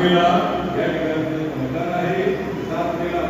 तारखेला या ठिकाणी मतदान आहे? सात